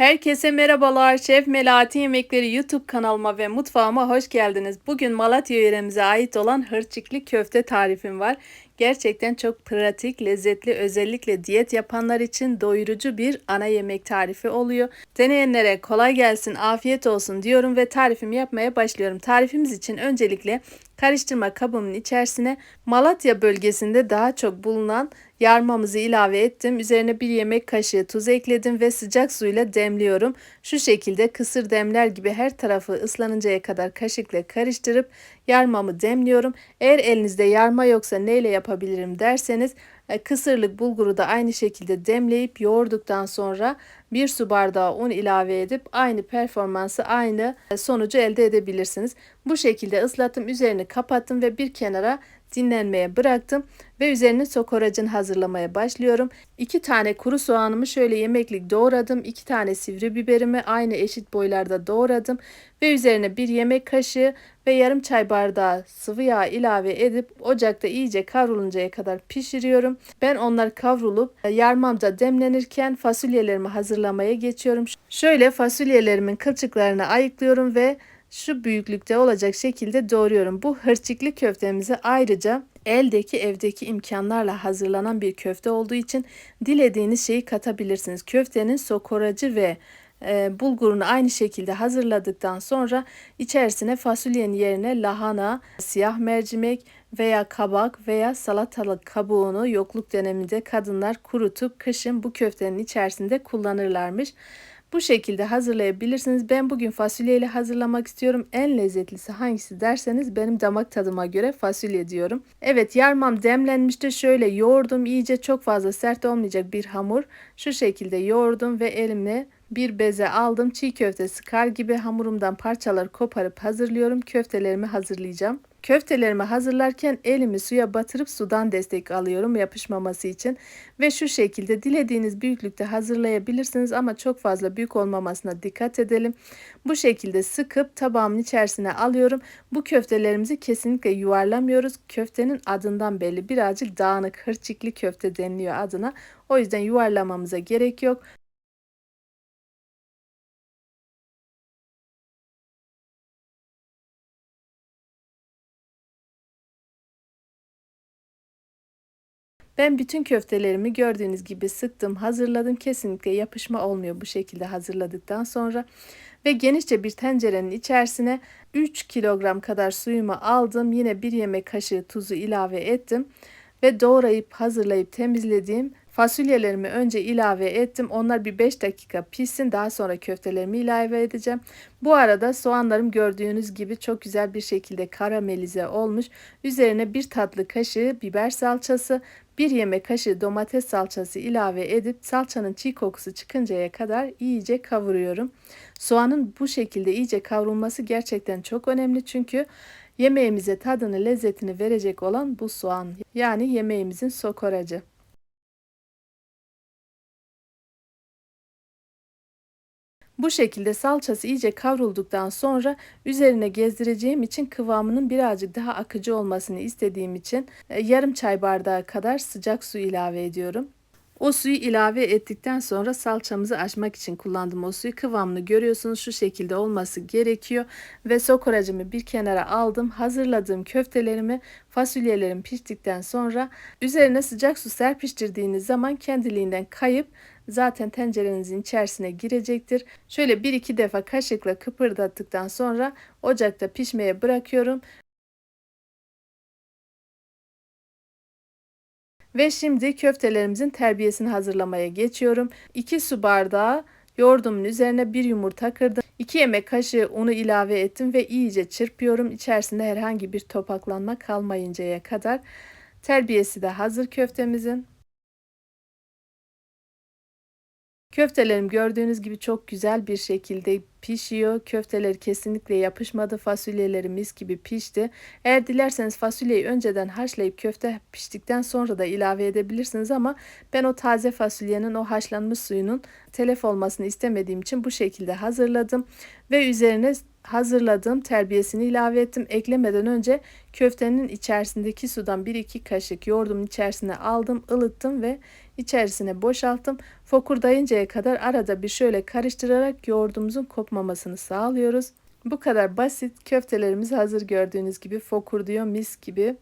Herkese merhabalar. Şef Melati Yemekleri YouTube kanalıma ve mutfağıma hoş geldiniz. Bugün Malatya yöremize ait olan hırçıklı köfte tarifim var. Gerçekten çok pratik, lezzetli, özellikle diyet yapanlar için doyurucu bir ana yemek tarifi oluyor. Deneyenlere kolay gelsin, afiyet olsun diyorum ve tarifimi yapmaya başlıyorum. Tarifimiz için öncelikle karıştırma kabımın içerisine Malatya bölgesinde daha çok bulunan yarmamızı ilave ettim. Üzerine bir yemek kaşığı tuz ekledim ve sıcak suyla demliyorum. Şu şekilde kısır demler gibi her tarafı ıslanıncaya kadar kaşıkla karıştırıp yarmamı demliyorum. Eğer elinizde yarma yoksa neyle yapabilirim derseniz e, kısırlık bulguru da aynı şekilde demleyip yoğurduktan sonra bir su bardağı un ilave edip aynı performansı aynı e, sonucu elde edebilirsiniz. Bu şekilde ıslattım üzerini kapattım ve bir kenara dinlenmeye bıraktım ve üzerine sokoracın hazırlamaya başlıyorum. 2 tane kuru soğanımı şöyle yemeklik doğradım. 2 tane sivri biberimi aynı eşit boylarda doğradım ve üzerine bir yemek kaşığı ve yarım çay bardağı sıvı yağ ilave edip ocakta iyice kavruluncaya kadar pişiriyorum. Ben onlar kavrulup e, yarmamda demlenirken fasulyelerimi hazırlamaya geçiyorum. Şöyle fasulyelerimin kılçıklarını ayıklıyorum ve şu büyüklükte olacak şekilde doğruyorum. Bu hırçıklı köftemizi ayrıca eldeki evdeki imkanlarla hazırlanan bir köfte olduğu için dilediğiniz şeyi katabilirsiniz. Köftenin sokoracı ve e, bulgurunu aynı şekilde hazırladıktan sonra içerisine fasulyenin yerine lahana, siyah mercimek veya kabak veya salatalık kabuğunu yokluk döneminde kadınlar kurutup kışın bu köftenin içerisinde kullanırlarmış. Bu şekilde hazırlayabilirsiniz. Ben bugün fasulyeyle hazırlamak istiyorum. En lezzetlisi hangisi derseniz benim damak tadıma göre fasulye diyorum. Evet yarmam demlenmişti. Şöyle yoğurdum. iyice çok fazla sert olmayacak bir hamur. Şu şekilde yoğurdum ve elimle bir beze aldım. Çiğ köfte sıkar gibi hamurumdan parçalar koparıp hazırlıyorum. Köftelerimi hazırlayacağım. Köftelerimi hazırlarken elimi suya batırıp sudan destek alıyorum yapışmaması için. Ve şu şekilde dilediğiniz büyüklükte hazırlayabilirsiniz ama çok fazla büyük olmamasına dikkat edelim. Bu şekilde sıkıp tabağımın içerisine alıyorum. Bu köftelerimizi kesinlikle yuvarlamıyoruz. Köftenin adından belli birazcık dağınık hırçıklı köfte deniliyor adına. O yüzden yuvarlamamıza gerek yok. Ben bütün köftelerimi gördüğünüz gibi sıktım, hazırladım. Kesinlikle yapışma olmuyor bu şekilde hazırladıktan sonra. Ve genişçe bir tencerenin içerisine 3 kilogram kadar suyumu aldım. Yine bir yemek kaşığı tuzu ilave ettim. Ve doğrayıp hazırlayıp temizlediğim Fasulyelerimi önce ilave ettim. Onlar bir 5 dakika pişsin. Daha sonra köftelerimi ilave edeceğim. Bu arada soğanlarım gördüğünüz gibi çok güzel bir şekilde karamelize olmuş. Üzerine bir tatlı kaşığı biber salçası, bir yemek kaşığı domates salçası ilave edip salçanın çiğ kokusu çıkıncaya kadar iyice kavuruyorum. Soğanın bu şekilde iyice kavrulması gerçekten çok önemli çünkü yemeğimize tadını, lezzetini verecek olan bu soğan. Yani yemeğimizin sokoracı. Bu şekilde salçası iyice kavrulduktan sonra üzerine gezdireceğim için kıvamının birazcık daha akıcı olmasını istediğim için e, yarım çay bardağı kadar sıcak su ilave ediyorum. O suyu ilave ettikten sonra salçamızı açmak için kullandım o suyu. Kıvamını görüyorsunuz şu şekilde olması gerekiyor. Ve sokoracımı bir kenara aldım. Hazırladığım köftelerimi fasulyelerim piştikten sonra üzerine sıcak su serpiştirdiğiniz zaman kendiliğinden kayıp zaten tencerenizin içerisine girecektir. Şöyle 1-2 defa kaşıkla kıpırdattıktan sonra ocakta pişmeye bırakıyorum. Ve şimdi köftelerimizin terbiyesini hazırlamaya geçiyorum. 2 su bardağı yoğurdumun üzerine bir yumurta kırdım. 2 yemek kaşığı unu ilave ettim ve iyice çırpıyorum. İçerisinde herhangi bir topaklanma kalmayıncaya kadar. Terbiyesi de hazır köftemizin. Köftelerim gördüğünüz gibi çok güzel bir şekilde pişiyor. Köfteler kesinlikle yapışmadı. Fasulyeleri mis gibi pişti. Eğer dilerseniz fasulyeyi önceden haşlayıp köfte piştikten sonra da ilave edebilirsiniz ama ben o taze fasulyenin o haşlanmış suyunun telef olmasını istemediğim için bu şekilde hazırladım ve üzerine hazırladığım terbiyesini ilave ettim. Eklemeden önce köftenin içerisindeki sudan 1-2 kaşık yoğurdumun içerisine aldım, ılıttım ve içerisine boşalttım. Fokurdayıncaya kadar arada bir şöyle karıştırarak yoğurdumuzun kopmamasını sağlıyoruz. Bu kadar basit. Köftelerimiz hazır gördüğünüz gibi fokurduyor mis gibi.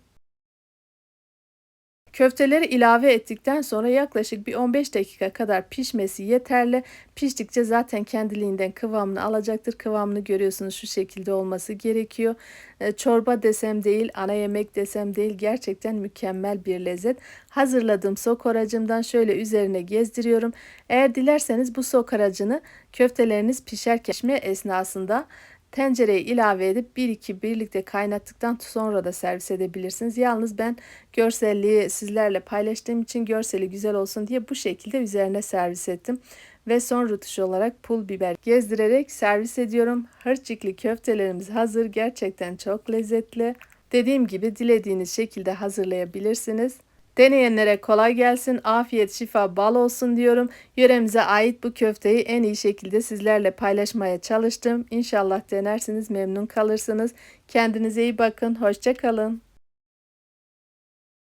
Köfteleri ilave ettikten sonra yaklaşık bir 15 dakika kadar pişmesi yeterli. Piştikçe zaten kendiliğinden kıvamını alacaktır. Kıvamını görüyorsunuz şu şekilde olması gerekiyor. E, çorba desem değil, ana yemek desem değil gerçekten mükemmel bir lezzet. Hazırladığım sok haracımdan şöyle üzerine gezdiriyorum. Eğer dilerseniz bu sok haracını köfteleriniz pişerken esnasında Tencereye ilave edip 1-2 birlikte kaynattıktan sonra da servis edebilirsiniz. Yalnız ben görselliği sizlerle paylaştığım için görseli güzel olsun diye bu şekilde üzerine servis ettim. Ve son rutuş olarak pul biber gezdirerek servis ediyorum. Hırçıklı köftelerimiz hazır. Gerçekten çok lezzetli. Dediğim gibi dilediğiniz şekilde hazırlayabilirsiniz. Deneyenlere kolay gelsin, afiyet, şifa, bal olsun diyorum. Yöremize ait bu köfteyi en iyi şekilde sizlerle paylaşmaya çalıştım. İnşallah denersiniz, memnun kalırsınız. Kendinize iyi bakın, hoşça kalın.